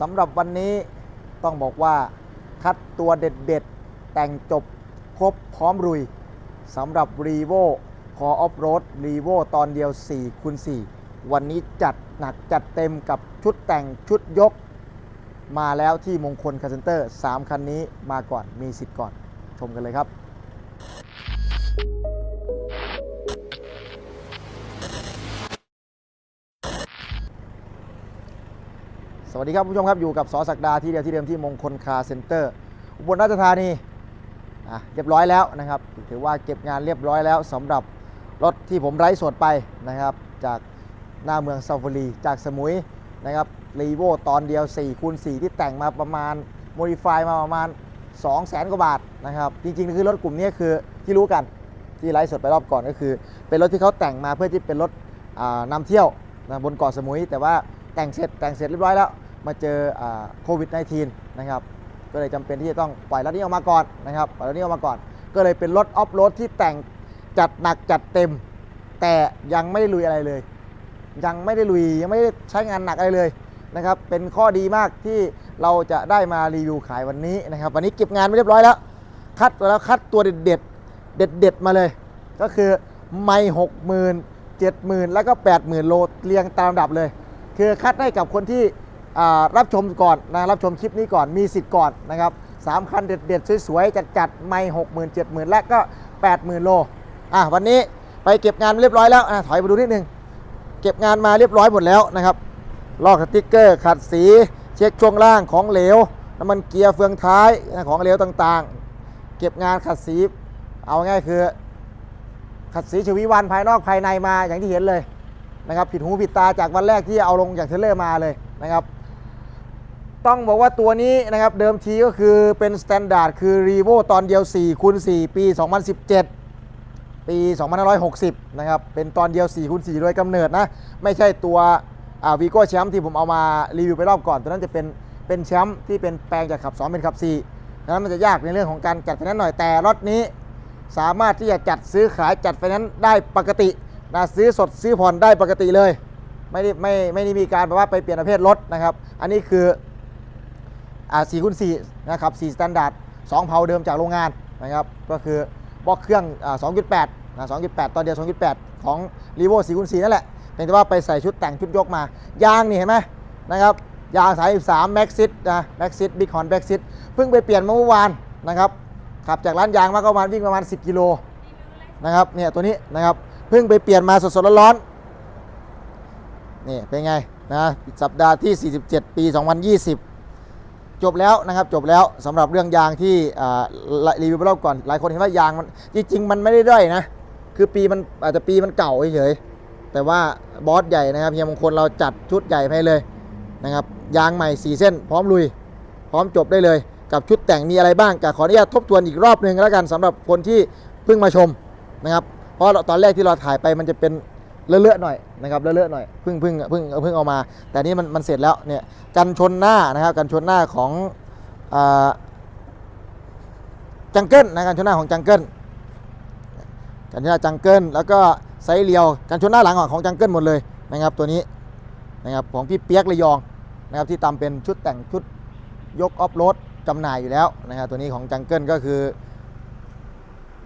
สำหรับวันนี้ต้องบอกว่าคัดตัวเด็ดๆ แต่งจบครบพร้อมรุยสำหรับ r e v o คอออฟโรด r e v o ตอนเดียว4คูณ4วันนี้จัดหนักจัดเต็มกับชุดแต่งชุดยก มาแล้วที่มงคลคาร์เซนเตอร์ 3 คันนี้มาก่อนมีสิทธิ์ก่อน ชมกันเลยครับ วัสดีครับผู้ชมครับอยู่กับสอศักดาที่เดียวที่เดิมที่มงคลคาเซ็นเตอร์อุบลราชธานีอะเรียบร้อยแล้วนะครับถือว่าเก็บงานเรียบร้อยแล้วสำหรับรถที่ผมไร้สดไปนะครับ จากหน้าเมืองซาฟารีจากสมุยนะครับรีโวตอนเดียว4คูณ4ที่แต่งมาประมาณโมดิฟายมาประมาณ 2 0 0แสนกว่าบาทนะครับจริงๆคือรถกลุ่มนี้คือที่รู้กันที่ไลฟ์สดไปรอบก่อนก็คือ เป็นรถที่เขาแต่งมาเพื่อที่เป็นรถอ่านำเที่ยวนะบนเกาะสมุย แต่ว่าแต่งเสร็จแต่งเสร็จเรียบร้อยแล้ว มาเจอโควิด -19 นะครับก็เลยจำเป็นที่จะต้องปล่อยรถนี้ออกมาก่อนนะครับปล่อยรถนี้ออกมาก่อน ก็เลยเป็นรถออฟโรดที่แต่งจัดหนักจัดเต็ม แต่ยังไม่ได้ลุยอะไรเลย ยังไม่ได้ลุยยังไม่ได้ใช้งานหนักอะไรเลยนะครับเป็นข้อดีมากที่เราจะได้มารีวิวขายวันนี้นะครับวันนี้เก็บงานไปเรียบร้อยแล้ว คัดแล้วคัดตัวเด็ดเด็ดเด็ดเด็ดมาเลย ก็คือไม่หกหมื่นเจ็ดหมื่นแล้วก็แปดหมื่นโลเรียงตามลำดับเลย คือคัดให้กับคนที่ รับชมก่อนนะรับชมคลิปนี้ก่อนมีสิทธิ์ก่อนนะครับสามคันเด็ดๆ สวยๆ จัดๆ ไม่หกหมื่นเจ็ดหมื่นและก็แปดหมื่นโลอะวันนี้ไปเก็บงานเรียบร้อยแล้วอะถอยไปดูนิดนึง เก็บงานมาเรียบร้อยหมดแล้วนะครับลอกสติ๊กเกอร์ขัดสี เช็คช่วงล่างของเหลวน้ำมันเกียร์เฟืองท้ายของเหลวต่างๆ เก็บงานขัดสี เอาง่ายคือ ขัดสีชวีวันภายนอกภายในมาอย่างที่เห็นเลยนะครับผิดหูผิดตาจากวันแรกที่เอาลงจากเทเลอร์มาเลยนะครับ ต้องบอกว่าตัวนี้นะครับเดิมทีก็คือเป็นสแตนดาร์ดคือ r e v o ตอนเดียว4คูณ4ปี 2017 ปี 2560 นะครับเป็นตอนเดียว4คูณ4โดยกำเนิดนะ ไม่ใช่ตัววีโก้แชมป์ที่ผมเอามารีวิวไปรอบก่อน ตัวนั้นจะเป็นเป็นแชมป์ที่เป็นแปลงจากขับ 2 เป็นขับ4ดังนั้นมันจะยากในเรื่องของการจัดไฟแนนซ์หน่อยแต่รถนี้ สามารถที่จะจัดซื้อขายจัดไฟแนนซ์ได้ปกตินะซื้อสดซื้อผ่อนได้ปกติเลย ไม่ได้ไม่ไม่ได้มีการแบบว่าไปเปลี่ยนประเภทรถนะครับ อันนี้คือ อ่า4คูณ4นะครับ4สแตนดาร์ด2เผาเดิมจากโรงงานนะครับก็คือบล็อกเครื่องอ่า2.8นะ2.8ตอนเดียว2.8ของ r e v o 4คูณ4นั่นแหละเพียงแต่ว่าไปใส่ชุดแต่งชุดยกมา ยางนี่เห็นไหมนะครับยาง33 Maxit นะ Maxit Big Horn Maxit เพิ่งไปเปลี่ยนเมื่อวานนะครับขับจากร้านยางมาก็ประมาณวิ่งประมาณ 10 กิโลนะครับเนี่ยตัวนี้นะครับเพิ่งไปเปลี่ยนมาสดๆร้อนๆนี่เป็นไงนะสัปดาห์ที่ 47 ปี 2020 จบแล้วนะครับจบแล้วสำหรับเรื่องยางที่รีวิวไปรอบก่อนหลายคนเห็นว่ายางมันจริง ๆ มันไม่ได้ด้อยนะ คือปีมันอาจจะปีมันเก่าเฉยๆแต่ว่าบอสใหญ่นะครับเฮียมงคลเราจัดชุดใหญ่ให้เลยนะครับยางใหม่ 4 เส้น พร้อมลุย พร้อมจบได้เลย กับชุดแต่งมีอะไรบ้างก็ขออนุญาตทบทวนอีกรอบหนึ่งแล้วกันสำหรับคนที่เพิ่งมาชมนะครับเพราะตอนแรกที่เราถ่ายไปมันจะเป็น เลอะๆหน่อยนะครับเลอะๆหน่อยเพิ่งเพิ่งเพิ่งเพิ่งเอามา แต่นี่มันมันเสร็จแล้วเนี่ยกันชนหน้านะครับกันชนหน้าของจังเกิลนะกันชนหน้าของจังเกิลกันชนหน้าจังเกิลแล้วก็ไซเรียวกันชนหน้าหลังของจังเกิลหมดเลยนะครับตัวนี้นะครับของพี่เปียกระยองนะครับที่ทำเป็นชุดแต่งชุดยกออฟโรดจำหน่ายอยู่แล้วนะครับตัวนี้ของจังเกิลก็คือ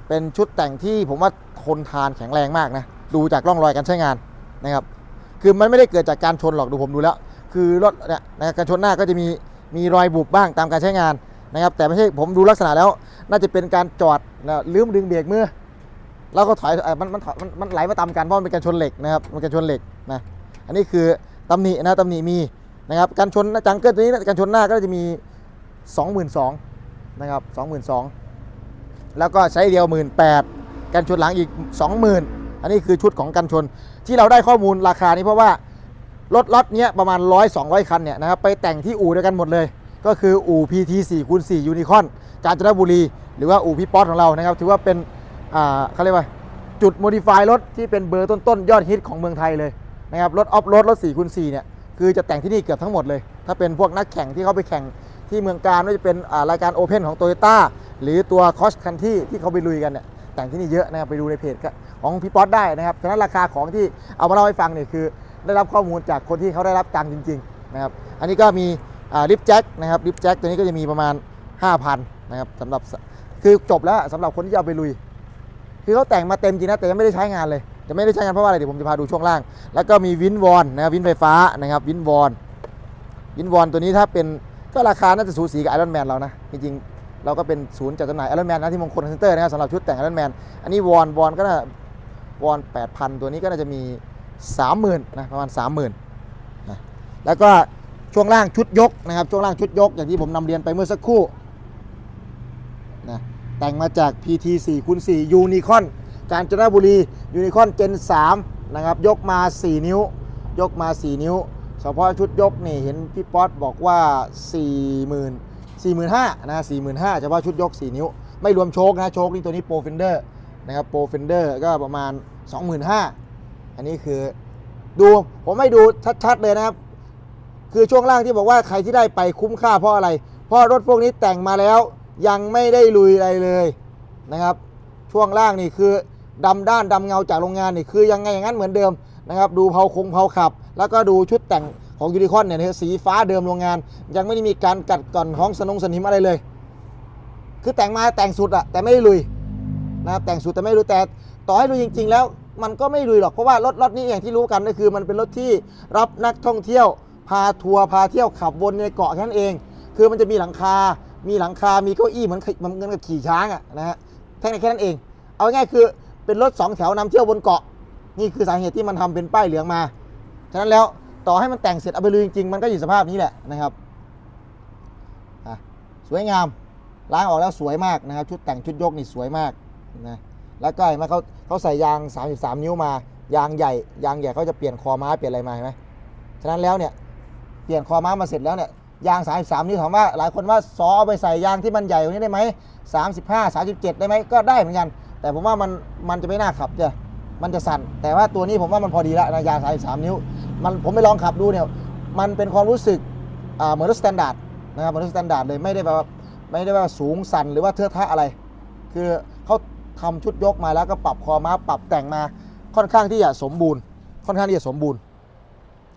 เป็นชุดแต่งที่ผมว่าทนทานแข็งแรงมากนะ ดูจากร่องรอยการใช้งานนะครับ คือมันไม่ได้เกิดจากการชนหรอกดูผมดูแล้ว คือรถเนี่ยนะการชนหน้าก็จะมีมีรอยบุบบ้างตามการใช้งานนะครับ แต่ไม่ใช่ผมดูลักษณะแล้ว น่าจะเป็นการจอดนะลืมดึงเบรกมือแล้วก็ถอยมันมันถอยมันมันไหลมาตามกันเพราะมันเป็นการชนเหล็กนะครับมันการชนเหล็กนะอันนี้คือตำหนินะตำหนิมีนะครับการชนจังเกิลตัวนี้การชนหน้าก็จะมี 22,000นะครับ22,000แล้วก็ใช้เดียวหมื่นแปดกันชนหลังอีก 20,000 อันนี้คือชุดของกันชน ที่เราได้ข้อมูลราคานี้เพราะว่ารถล็อตเนี้ยประมาณ 100 200 คันเนี่ยนะครับไปแต่งที่อู่เดียวกันหมดเลย ก็คืออู่ PT 4คูณ4ยูนิคอนกาญจนบุรี หรือว่าอู่พี่ป๊อตของเรานะครับถือว่าเป็นอ่าเขาเรียกว่าจุดโมดิฟายรถที่เป็นเบอร์ต้นๆ ยอดฮิตของเมืองไทยเลยนะครับรถออฟโรดรถ4คูณ4เนี่ยคือจะแต่งที่นี่เกือบทั้งหมดเลย ถ้าเป็นพวกนักแข่งที่เขาไปแข่งที่เมืองการไม่ว่าจะเป็นอ่ารายการโอเพนของโตโยต้าหรือตัวคอสคันที่ที่เขาไปลุยกันเนี่ยแต่งที่นี่เยอะนะครับไปดูในเพจ ของพี่ป๊อตได้นะครับฉะนั้นราคาของที่เอามาเล่าให้ฟังเนี่ยคือ ได้รับข้อมูลจากคนที่เขาได้รับตังค์จริงๆนะครับอันนี้ก็มีลิฟแจ็คนะครับลิฟแจ็คตัวนี้ก็จะมีประมาณ 5,000นะครับสำหรับคือจบแล้วสำหรับคนที่จะเอาไปลุย คือเขาแต่งมาเต็มจริงนะแต่ยังไม่ได้ใช้งานเลยจะไม่ได้ใช้งานเพราะว่าอะไรเดี๋ยวผมจะพาดูช่วงล่าง แล้วก็มีวินวอนนะครับวินไฟฟ้านะครับวินวอนวินวอนตัวนี้ถ้าเป็นก็ราคาน่าจะสูสีกับไอรอนแมนเรานะจริงๆเราก็เป็นศูนย์จัดจำหน่ายไอรอนแมนนะที่มงคลเซ็นเตอร์นะครับสำหรับชุดแต่งไอรอนแมนอันนี้วอนวอนก็น่า วอน8,000 ตัวนี้ก็น่าจะมี 30,000นะประมาณ 30,000นะแล้วก็ช่วงล่างชุดยกนะครับช่วงล่างชุดยกอย่างที่ผมนำเรียนไปเมื่อสักครู่นะแต่งมาจาก PT 4คูณ4 Unicorn กาญจนบุรี Unicorn Gen 3นะครับยกมา 4 นิ้ว ยกมา 4 นิ้วเฉพาะชุดยกนี่เห็นพี่ป๊อตบอกว่า 40,000 45,000นะ45,000เฉพาะชุดยก 4 นิ้ว ไม่รวมโชคนะโชคนี่ตัวนี้โปรเฟนเดอร์ นะครับโปรเฟนเดอร์ก็ประมาณ 25,000 อันนี้คือดูผมให้ดูชัดๆเลยนะครับ คือช่วงล่างที่บอกว่าใครที่ได้ไปคุ้มค่าเพราะอะไร เพราะรถพวกนี้แต่งมาแล้วยังไม่ได้ลุยอะไรเลยนะครับ ช่วงล่างนี่คือดำด้านดำเงาจากโรงงานนี่คือยังไงอย่างนั้นเหมือนเดิมนะครับ ดูเผาคงเผาขับ แล้วก็ดูชุดแต่งของยูนิคอนเนี่ยสีฟ้าเดิมโรงงาน ยังไม่ได้มีการกัดก่อนของสนงสนิมอะไรเลย คือแต่งมาแต่งสุดอะแต่ไม่ได้ลุย นะครับแต่งสุดแต่ไม่ลุยแต่ต่อให้ลุยจริง ๆ แล้ว มันก็ไม่ลุยหรอกเพราะว่ารถรถนี้อย่างที่รู้กันก็คือ มันเป็นรถที่รับนักท่องเที่ยว พาทัวร์พาเที่ยวขับวนในเกาะแค่นั้นเอง คือมันจะมีหลังคา มีหลังคา มีเก้าอี้เหมือนเหมือนกับขี่ช้างอะนะฮะแค่นั้นแค่นั้นเอง เอาง่ายคือเป็นรถสองแถวนำเที่ยวบนเกาะ นี่คือสาเหตุที่มันทำเป็นป้ายเหลืองมาฉะนั้นแล้วต่อให้มันแต่งเสร็จเอาไปลุยจริงๆมันก็อยู่สภาพนี้แหละนะครับสวยงามล้างออกแล้วสวยมากนะครับ ชุดแต่งชุดยกนี่สวยมาก นะแล้วก็เห็นไหมเขาเขาใส่ยาง 33 นิ้วมา ยางใหญ่ ยางใหญ่เขาจะเปลี่ยนคอม้าเปลี่ยนอะไรมาเห็นไหมฉะนั้นแล้วเนี่ยเปลี่ยนคอม้ามาเสร็จแล้วเนี่ยยาง 33 นิ้วถามว่าหลายคนว่าซอเอาไปใส่ยางที่มันใหญ่กว่านี้ได้ไหม35 37 ได้ไหมก็ได้เหมือนกัน แต่ผมว่ามันมันจะไม่น่าขับจ้ะมันจะสั่น แต่ว่าตัวนี้ผมว่ามันพอดีแล้วนะยาง 33 นิ้ว มันผมไปลองขับดูเนี่ยมันเป็นความรู้สึกเหมือนรถสแตนดาร์ดนะครับเหมือนรถสแตนดาร์ดเลยไม่ได้แบบว่าไม่ได้ว่าสูงสั่นหรือว่าเทือะทะอะไร คือเขา ทำชุดยกมาแล้วก็ปรับคอมาปรับแต่งมาค่อนข้างที่จะสมบูรณ์ ค่อนข้างที่จะสมบูรณ์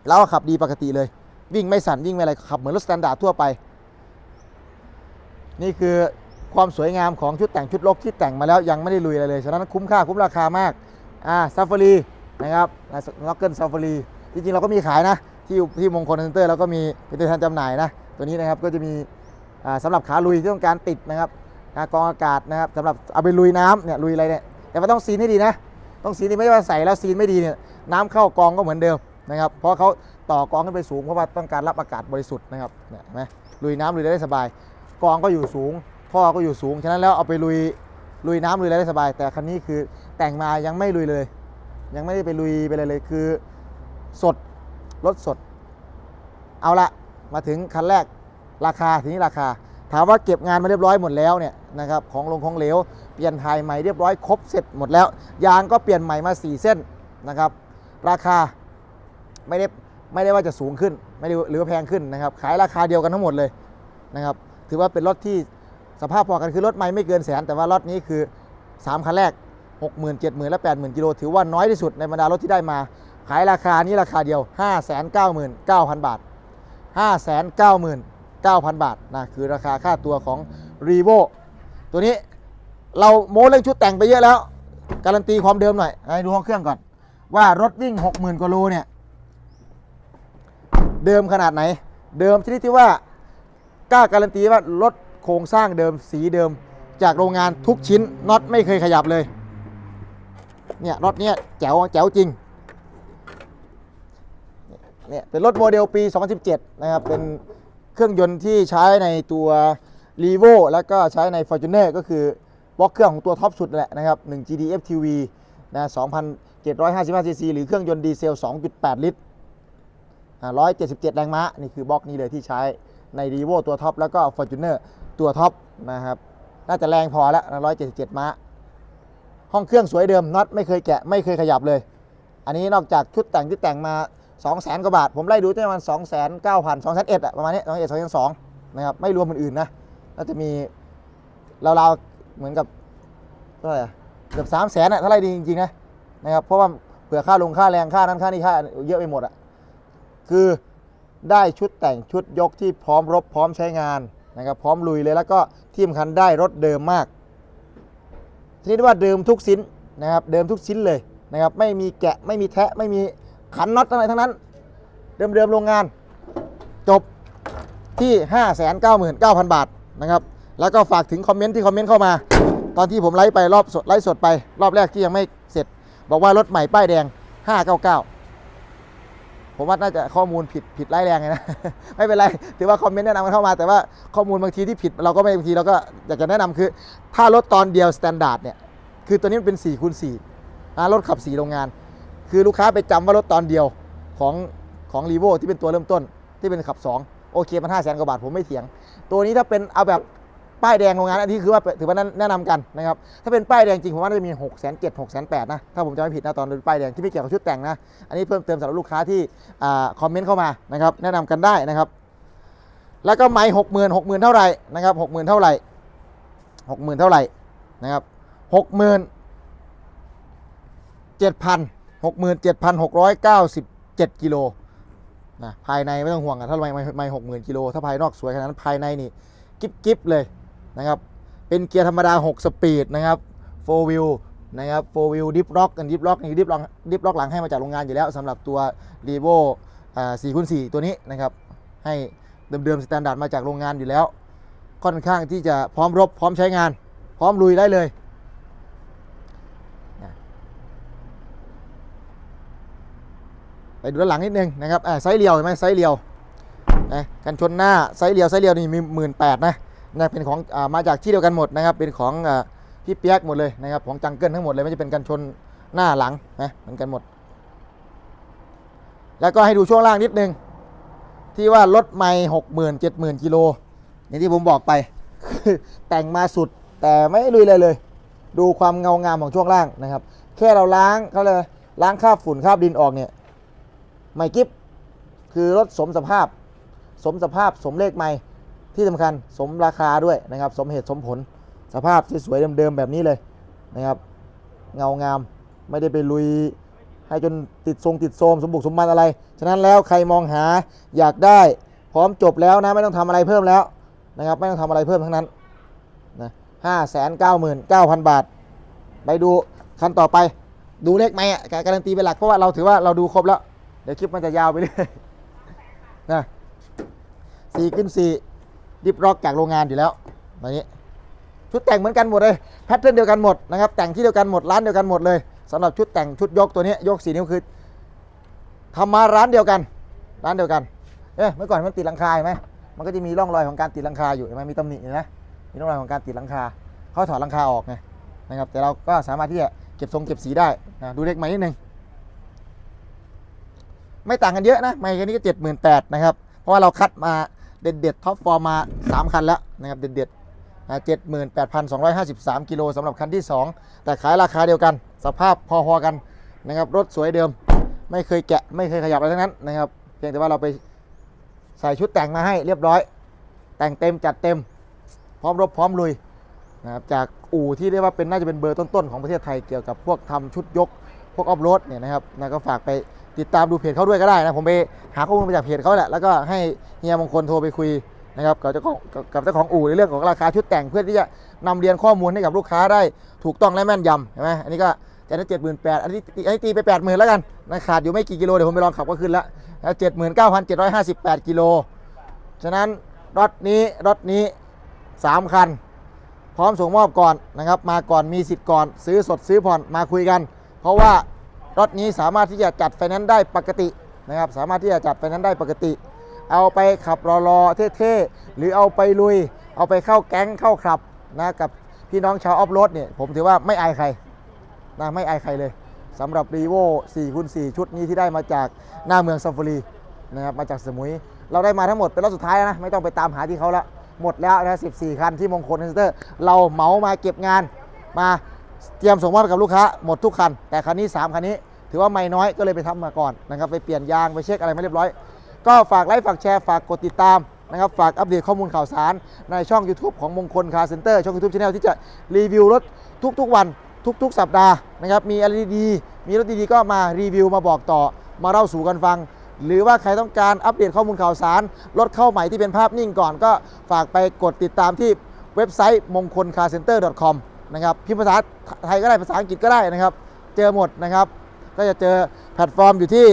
แล้วขับดีปกติเลย วิ่งไม่สั่นวิ่งไม่อะไรขับเหมือนรถสแตนดาร์ดทั่วไป นี่คือความสวยงามของชุดแต่งชุดลกที่แต่งมาแล้วยังไม่ได้ลุยอะไรเลยฉะนั้นคุ้มค่าคุ้มราคามากอ่าซาฟารีนะครับล็อกเกิลซาฟารีจริงๆเราก็มีขายนะที่ที่มงคลเซ็นเตอร์เราก็มีเป็นตัวแทนจำหน่ายนะตัวนี้นะครับก็จะมีอ่าสำหรับขาลุยที่ต้องการติดนะครับ กรองอากาศนะครับสำหรับเอาไปลุยน้ำเนี่ยลุยอะไรเนี่ยแต่ว่าต้องซีนให้ดีนะ ต้องซีนที่ไม่ว่าใส่แล้วซีนไม่ดีเนี่ยน้ำเข้ากองก็เหมือนเดิมนะครับ เพราะเขาต่อกองขึ้นไปสูงเพราะว่าต้องการรับอากาศบริสุทธิ์นะครับเนี่ยเห็นไหมลุยน้ำลุยได้สบาย กองก็อยู่สูง ท่อก็อยู่สูง ฉะนั้นแล้วเอาไปลุยลุยน้ำลุยอะไรได้สบาย แต่คันนี้คือแต่งมายังไม่ลุยเลย ยังไม่ได้ไปลุยไปเลยเลยคือสดรถสด เอาละมาถึงคันแรกราคาทีนี้ราคา ถามว่าเก็บงานมาเรียบร้อยหมดแล้วเนี่ยนะครับของลงของเหลว เปลี่ยนไทยใหม่เรียบร้อยครบเสร็จหมดแล้ว ยางก็เปลี่ยนใหม่มา 4 เส้นนะครับ ราคาไม่ได้ไม่ได้ว่าจะสูงขึ้น ไม่ได้หรือว่าแพงขึ้นนะครับ ขายราคาเดียวกันทั้งหมดเลยนะครับ ถือว่าเป็นรถที่สภาพพอกันคือรถไม่ไม่เกินแสน แต่ว่ารถนี้คือ 3 คันแรก 6 0 0 0 0 7 0 0 0และ 80,000 กิโล ถือว่าน้อยที่สุดในบรรดารถที่ได้มา ขายราคานี้ราคาเดียว 599,000 บาท 599,000 9,000 บาทนะคือราคาค่าตัวของ r e v o ตัวนี้เราโม้เรื่องชุดแต่งไปเยอะแล้ว การันตีความเดิมหน่อยให้ดูห้องเครื่องก่อน ว่ารถวิ่ง 60,000กว่าโลเนี่ย เดิมขนาดไหน เดิมชนิดที่ว่ากล้าการันตีว่ารถโครงสร้างเดิมสีเดิมจากโรงงานทุกชิ้นน็อตไม่เคยขยับเลยเนี่ยรถเนี้ยแจ๋วแจ๋วจริงเนี่ยเป็นรถโมเดลปี 2017 นะครับ เป็น เครื่องยนต์ที่ใช้ในตัว r e v o แล้วก็ใช้ใน Fortuner ก็คือบล็อกเครื่องของตัวท็อปสุดแหละนะครับ1 GDF TV นะ2,755 cc หรือเครื่องยนต์ดีเซล 2.8 ลิตรอ่า177 แรงม้า นี่คือบล็อกนี้เลยที่ใช้ใน r e v o ตัวท็อปแล้วก็ Fortuner ตัวท็อปนะครับน่าจะแรงพอแล้วนะ177 ม้า ห้องเครื่องสวยเดิมน็อตไม่เคยแกะไม่เคยขยับเลย อันนี้นอกจากชุดแต่งที่แต่งมา 2 0 0แสนกว่าบาท ผมไล่ดูตั้งแต่ประมาณ2 9 0 0 0 2 0 0 0 1อะประมาณนี้2 1 2 2 2นสองนะครับไม่รวมอื่นๆนะแล้วจะมีราวๆเหมือนกับเท่าไหร่อะเกือบ3 0 0แสนอะถ้าไล่ดีจริงๆนะนะครับเพราะว่าเผื่อค่าลงค่าแรงค่านั้นค่านี้ค่าเยอะไปหมดอะคือได้ชุดแต่งชุดยกที่พร้อมรบพร้อมใช้งานนะครับพร้อมลุยเลยแล้วก็ที่สำคัญได้รถเดิมมากชนิดว่าเดิมทุกชิ้นนะครับเดิมทุกชิ้นเลยนะครับไม่มีแกะไม่มีแทะไม่มี ขันน็อตอะไรทั้งนั้น เดิมๆโรงงาน จบที่ 599,000 บาทนะครับ แล้วก็ฝากถึงคอมเมนต์ที่คอมเมนต์เข้ามา ตอนที่ผมไลฟ์ไปรอบสดไลฟ์สดไปรอบแรกที่ยังไม่เสร็จ บอกว่ารถใหม่ป้ายแดง 599 ผมว่าน่าจะข้อมูลผิดผิดไล่แรงไงนะ ไม่เป็นไร ถือว่าคอมเมนต์แนะนำกันเข้ามา แต่ว่าข้อมูลบางทีที่ผิดเราก็ไม่บางทีเราก็อยากจะแนะนำคือ ถ้ารถตอนเดียวสแตนดาร์ดเนี่ย คือตัวนี้มันเป็น4คูณ4นะรถขับ4โรงงาน คือลูกค้าไปจำว่ารถตอนเดียวของของรีโวที่เป็นตัวเริ่มต้นที่เป็นขับ 2 โอเคมัน5 0 0 0 0 0กว่าบาทผมไม่เถียง ตัวนี้ถ้าเป็นเอาแบบป้ายแดงโรงงานอันนี้คือว่าถือว่าแนะนำกันนะครับถ้าเป็นป้ายแดงจริงผมว่าน่าจะมี6 7 0 0 0 6 8 0 0นแปดนะถ้าผมจำไม่ผิดนะตอนเป็นป้ายแดงที่ไม่เกี่ยวกับชุดแต่งนะอันนี้เพิ่มเติมสำหรับลูกค้าที่คอมเมนต์เข้ามานะครับแนะนำกันได้นะครับแล้วก็ไม้หกหมื่นหกหมื่นเท่าไหร่นะครับหกหมื่นเท่าไหร่หกหมื่นเท่าไหร่นะครับหกหมื่นเจ็ดพัน หกหมื่นเจ็ดพันหกร้อยเก้าสิบเจ็ดกิโลนะภายในไม่ต้องห่วงอะถ้าไม่ไม่ไม่หกหมื่นกิโลถ้าภายนอกสวยขนาดนั้นภายในนี่กิ๊บกิ๊บเลยนะครับเป็นเกียร์ธรรมดา 6 สปีดนะครับ4 wheel นะครับ4 wheel dip lock กัน dip lock นี่ dip lock dip lock หลังให้มาจากโรงงานอยู่แล้วสำหรับตัว r e v o อ่า4คูณ4ตัวนี้นะครับให้เดิมๆสแตนดาร์ดมาจากโรงงานอยู่แล้ว ค่อนข้างที่จะพร้อมรบพร้อมใช้งาน พร้อมลุยได้เลยนะไป ดูด้านหลังนิดนึงนะครับไซส์เรียวเห็นไหมไซส์เรียวนะกันชนหน้าไซส์เรียวไซส์เรียวนี่มีหมื่นแปดนะนะเป็นของอามาจากที่เดียวกันหมดนะครับ เป็นของอพี่เปียกหมดเลยนะครับของจังเกิลทั้งหมดเลยไม่จะเป็นกันชนหน้าหลังนะเหมือนกันหมด แล้วก็ให้ดูช่วงล่างนิดนึง ที่ว่ารถไม่หกหมื่นเจ็ดหมื่นกิโลอย่างที่ผมบอกไป แต่งมาสุดแต่ไม่ลุยเลยเลย ดูความเงางามของช่วงล่างนะครับ แค่เราล้างเขาเลยล้างคราบฝุ่นคราบดินออกเนี่ย ไม่กิฟคือรถสมสภาพ สมสภาพสมเลขไม่ที่สำคัญสมราคาด้วยนะครับ สมเหตุสมผลสภาพที่สวยเดิมๆแบบนี้เลยนะครับเงางามไม่ได้ไปลุยให้จนติดทรงติดโทมสมบุกสมบันอะไร ฉะนั้นแล้วใครมองหาอยากได้พร้อมจบแล้วนะไม่ต้องทำอะไรเพิ่มแล้วนะครับ ไม่ต้องทำอะไรเพิ่มทั้งนั้นนะห้าแสนเก้าหมื่นเก้าพันบาท ไปดูคันต่อไปดูเลขไหมอะการันตีเป็นหลักเพราะว่าเราถือว่าเราดูครบแล้ว ดี๋ยวคลิปมันจะยาวไปเรื่อยนะสี่ขึ้นสี่ดิฟร็อกจากโรงงานอยู่แล้วตอนนี้ชุดแต่งเหมือนกันหมดเลยแพทเทิร์นเดียวกันหมดนะครับแต่งที่เดียวกันหมดร้านเดียวกันหมดเลยสำหรับชุดแต่งชุดยกตัวนี้ยกสีนิ้วคือทำมาร้านเดียวกัน ร้านเดียวกันเอ๊ะเมื่อก่อนมันติดลังคาไหมมันก็จะมีร่องรอยของการติดลังคาอยู่เห็นไหมมีตำหนิเห็นไหมมีร่องรอยของการติดลังคาเขาถอดลังคาออกไงนะครับแต่เราก็สามารถที่จะเก็บทรงเก็บสีได้นะดูเล็กไหมนิดนึง ไม่ต่างกันเยอะนะไม่แค่นี้ก็เจ็ดหมื่นแปดนะครับ เพราะว่าเราคัดมาเด็ดเด็ดท็อปฟอร์มาสามคันแล้วนะครับเด็ดเด็ดเจ็ดหมื่นแปดพันสองร้อยห้าสิบสามกิโลสำหรับคันที่ 2 แต่ขายราคาเดียวกัน สภาพพอๆกันนะครับรถสวยเดิม ไม่เคยแกะไม่เคยขยับอะไรทั้งนั้นนะครับเพียงแต่ว่าเราไปใส่ชุดแต่งมาให้เรียบร้อย แต่งเต็มจัดเต็ม พร้อมรบพร้อมลุยนะครับจากอู่ที่เรียกว่าเป็นน่าจะเป็นเบอร์ต้นๆของประเทศไทยเกี่ยวกับพวกทำชุดยก พวกออฟโรดเนี่ยนะครับนะก็ฝากไป ติดตามดูเพจเขาด้วยก็ได้นะผมไปหาข้อมูลมาจากเพจเขาแหละแล้วก็ให้เฮียมงคลโทรไปคุยนะครับกับเจ้าของกับเจ้าของอู่ในเรื่องของราคาชุดแต่งเพื่อที่จะนำเรียนข้อมูลให้กับลูกค้าได้ถูกต้องและแม่นยำเห็นไหมอันนี้ก็จะได้เจ็ดหมื่นแปดอันนี้ตีอันนี้ตีไปแปดหมื่นแล้วกันนะขาดอยู่ไม่กี่กิโลเดี๋ยวผมไปลองขับก็ขึ้นแล้วเจ็ดหมื่นเก้าพันเจ็ดร้อยห้าสิบแปดกิโลฉะนั้นรถนี้รถนี้สามคัน พร้อมส่งมอบก่อนนะครับ มาก่อนมีสิทธิ์ก่อน ซื้อสดซื้อผ่อนมาคุยกัน เพราะว่า รถนี้สามารถที่จะจัดไฟแนนซ์ได้ปกตินะครับสามารถที่จะจัดไฟแนนซ์ได้ปกติ เอาไปขับรอๆเท่ๆหรือเอาไปลุย เอาไปเข้าแก๊งเข้าขับนะกับพี่น้องชาวออฟโรดเนี่ยผมถือว่าไม่อายใครนะไม่อายใครเลยสำหรับรีโว่4คูณ4ชุดนี้ที่ได้มาจากหน้าเมืองซัฟฟารีนะครับมาจากสมุย เราได้มาทั้งหมดเป็นรอบสุดท้ายนะ ไม่ต้องไปตามหาที่เขาละหมดแล้วนะ14 คันที่มงคลเซ็นเตอร์ เราเหมามาเก็บงานมา เตรียมส่งมอบกับลูกค้าหมดทุกคัน แต่คันนี้ 3 คันนี้ ถือว่าไม่น้อยก็เลยไปทำมาก่อนนะครับไปเปลี่ยนยางไปเช็คอะไรไมาเรียบร้อย ก็ฝากไลค์ฝากแชร์ฝากกดติดตามนะครับฝากอัปเดตข้อมูลข่าวสาร ในช่อง YouTube ของมงคลคาร์เซ็นเตอร์ช่อง YouTube Channel ที่จะรีวิวรถทุกๆ วันทุกๆ สัปดาห์นะครับมีอะไรดีๆมีรถดีๆก็มารีวิวมาบอกต่อมาเล่าสู่กันฟัง หรือว่าใครต้องการอัปเดตข้อมูลข่าวสาร รถเข้าใหม่ที่เป็นภาพนิ่งก่อนก็ฝากไปกดติดตามที่เว็บไซต์มงคลคาร์เซ็นเตอร์ .com นะครับพิมพ์ภาษาไทยก็ได้ภาษาอังกฤษก็ได้นะครับ เจอหมดนะครับ ก็จะเจอแพลตฟอร์มอยู่ที่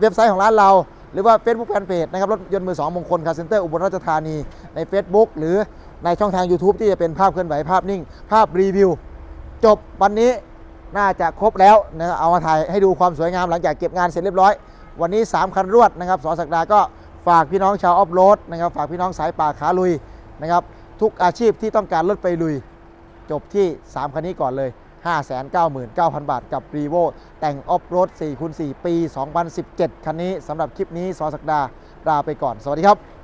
เว็บไซต์ของร้านเรา หรือว่า Facebook Fanpage นะครับรถยนต์มือ2มงคลคาร์เซ็นเตอร์อุบลราชธานีใน Facebook หรือในช่องทาง YouTube ที่จะเป็นภาพเคลื่อนไหวภาพนิ่ง ภาพรีวิว จบวันนี้น่าจะครบแล้วนะครับเอามาถ่ายให้ดูความสวยงามหลังจากเก็บงานเสร็จเรียบร้อย วันนี้ 3 คันรวดนะครับสอสักดาก็ฝากพี่น้องชาวออฟโรดนะครับฝากพี่น้องสายป่าขาลุยนะครับทุกอาชีพที่ต้องการรถไปลุย จบที่ 3 คันนี้ก่อนเลย 599,000 บาทกับ r ีโวแต่งออฟโรด4คูณ4ปี 2017 คันนี้สำหรับคลิปนี้สอสักดาลาไปก่อน สวัสดีครับ